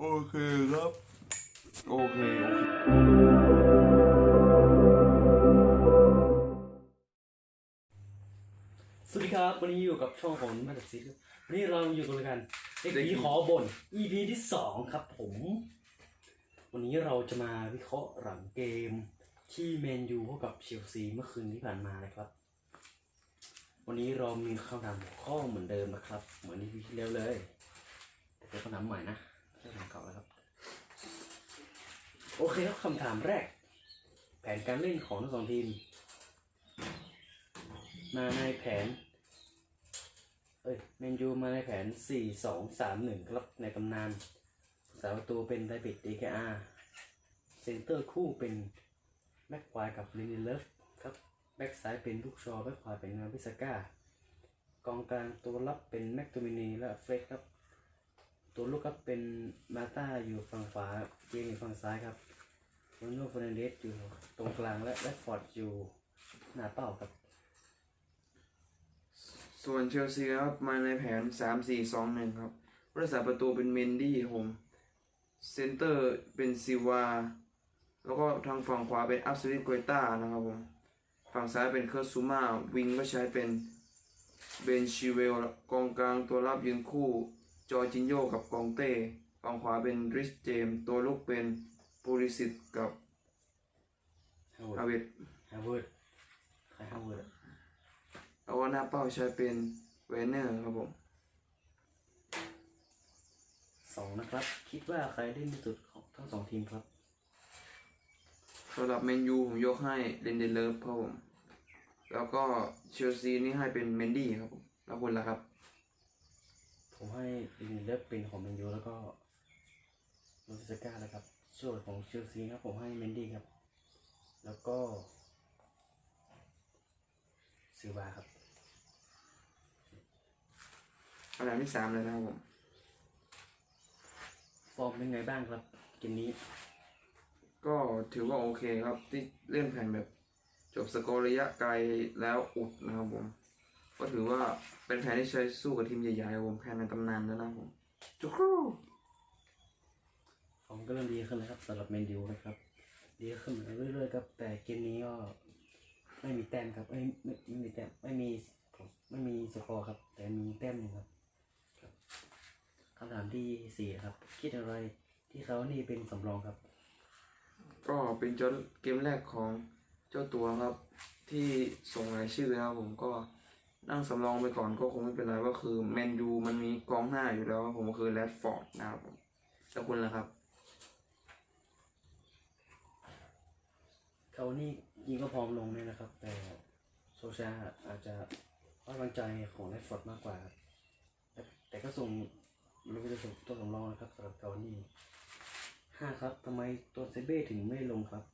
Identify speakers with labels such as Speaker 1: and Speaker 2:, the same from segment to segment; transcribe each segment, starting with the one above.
Speaker 1: โอเคครับ โอเค โอเค
Speaker 2: สวัสดีครับ วันนี้อยู่กับช่องของมาจากซีครับวันนี้เราอยู่กันรายกันเด็กผีขอบน EP ที่สองครับผม วันนี้เราจะมาวิเคราะห์หลังเกม ที่แมนยูพบกับเชลซีเมื่อคืนที่ผ่านมานะครับ วันนี้เรามีคำถามหัวข้อเหมือนเดิมนะครับ เหมือนที่แล้วเลยแต่เป็นคำถามใหม่นะ ไม่ใช่คำถามเก่าแล้วครับ โอเคครับคำถามแรก แผนการเล่นของทั้งสองทีม มาในแผน เอ้ยแมนยูมาในแผน 4 2 3 1 ครับในตำนานสาประตูเป็นไดบิดดีแคอาเซนเตอร์คู่เป็นแบ็กควายกับลินเลฟครับแบ็กซ้ายเป็นลูกชอแบ็กขวาเป็นนาวิสก้ากองกลางตัวรับเป็นแม็กโตมินีและเฟรดครับ ตัวลูกครับเป็นมาตาอยู่ฝั่งขวาเจมอยู่ฝั่งซ้ายครับโรนโดฟอร์นันเดสอยู่ตรงกลางและแรดฟอร์ดอยู่หน้าเป้าครับ
Speaker 3: ส่วนเชลซีครับมาในแผน 3 4 2 1 ครับรักษาประตูเป็นเมนดี้ผมเซนเตอร์เป็นซิวา แล้วก็ทางฝั่งขวาเป็นอัพซิลิโกต้านะครับผม ฝั่งซ้ายเป็นเคอร์ซูมาวิงก็ใช้เป็นเบนชิเวลกองกลางตัวรับยืนคู่ จอร์จินโยกับกองเต้ฝั่งขวาเป็นริชเจมส์ตัวลุกเป็นปูริสิตกับ
Speaker 2: ฮาวเวิ
Speaker 3: อา
Speaker 2: ร์ด
Speaker 3: เวต
Speaker 2: ฮาวเวิร์ดใครฮาวเวิร์ดอะ
Speaker 3: แล้วก็หน้าเป้าใช้เป็นเวนเนอร์ครับผม
Speaker 2: สองนะครับ คิดว่าใครได้ที่สุดของทั้งสองทีมครับ
Speaker 3: สำหรับแมนยูผมยกให้เรนเดเลฟครับผม แล้วก็เชลซีนี่ให้เป็นเมนดี้ครับผมแล้วคุณล่ะครับ
Speaker 2: ผมให้ดินเลฟเป็นของแมนยูแล้วก็โรติสก้าแล้วครับ ส่วนของเชลซีครับผมให้เมนดี้ครับ แล้วก็ซิลวาครับ
Speaker 3: อันดับที่สามเลยนะครับผม
Speaker 2: ฟอร์มเป็นไงบ้างครับเกมนี้
Speaker 3: ก็ถือว่าโอเคครับ ที่เล่นแผ่นแบบ จบสกอร์ระยะไกลแล้วอุดนะครับผม ก็ถือว่าเป็นแผนที่ใช้สู้กับทีมใหญ่ๆครับผมแผนในตำนานแล้วนะครับผมจุกรู
Speaker 2: ฟอร์มก็เริ่มดีขึ้นแล้วครับสำหรับแมนยูนะครับ ดีขึ้นมาเรื่อยๆครับแต่เกมนี้ก็ไม่มีแต้มครับไม่ไม่ไม่มีแต้มไม่มีไม่มีสกอร์ครับ แต่มีแต้มหนึ่งครับครับคำถามที่สี่ครับ คิดอะไรที่เขานี่เป็นสำรองครับ
Speaker 3: ก็เป็นจนเกมแรกของเจ้าตัวครับ ที่ส่งรายชื่อนะครับผมก็ นั่งสำรองไปก่อนก็คงไม่เป็นไรก็คือแมนยูมันมีกองหน้าอยู่แล้วครับผมก็คือแรดฟอร์ดนะครับผมแล้วคุณล่ะครับ
Speaker 2: เขานี่ยิงก็พร้อมลงเนี่ยนะครับ แต่โซชาอาจจะไว้วางใจของแรดฟอร์ดมากกว่าครับแต่แต่ก็ส่งรู้จะส่งตัวสำรองนะครับสำหรับเขานี่ห้าครับทำไมตัวเซเบ้ถึงไม่ลงครับ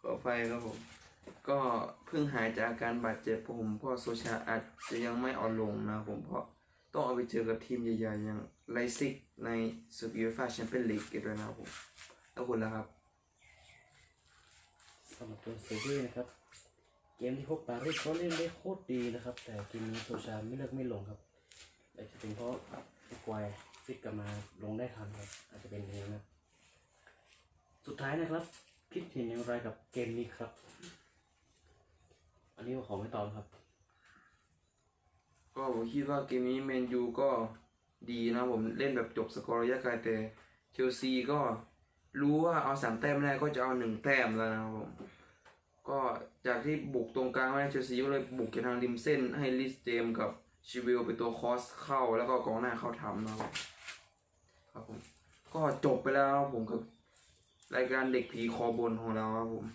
Speaker 3: ขอไฟครับผม ก็เพิ่งหายจากอาการบาดเจ็บผมเพราะโซชาอาจจะยังไม่อ่อนลงนะผมเพราะต้องเอาไปเจอกับทีมใหญ่ๆ อย่างไลซิกในศึกยูฟ่าแชมเปี้ยนลีกกันด้วยนะครับผมแล้วคุณล่ะครับ
Speaker 2: สำหรับตัวเซเบ้นะครับ เกมที่พบปารีสเขาเล่นได้โคตรดีนะครับ แต่เกมนี้โซชาไม่เลือกไม่ลงครับอาจจะเป็นเพราะไอ้ควายฟิตกลับมาลงได้ทันครับอาจจะเป็นอย่างนี้นะสุดท้ายนะครับ คิดเห็นอย่างไรกับเกมนี้ครับ นนี้ผมขอไม่ตอบครับ
Speaker 3: ก็ผมคิดว่าเกมนี้แมนยูก็ดีนะผมเล่นแบบจบสกอร์ระยะไกลแต่เชลซีก็รู้ว่าเอาสามแต้มไม่ได้ก็จะเอาหนึ่งแต้มแล้วนะครับผมก็จากที่บุกตรงกลางไม่ได้เชลซีก็เลยบุกไปทางริมเส้นให้ลิสเจมกับชิวิลเป็นตัวคอสเข้าแล้วก็กองหน้าเข้าทำนะครับครับผมก็จบไปแล้วครับผมกับรายการเด็กผีคอบนของเราครับผม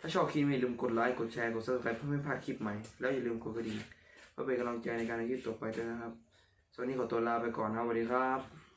Speaker 3: ถ้าชอบคลิปนี้อย่าลืมกดไลค์ กดแชร์ กดซับสไครป์เพื่อไม่พลาดคลิปใหม่ แล้วอย่าลืมกดกระดิ่งเพื่อเป็นกำลังใจในการทำคลิปต่อไปด้วยนะครับสวัสดีขอตัวลาไปก่อนนะครับสวัสดีครับ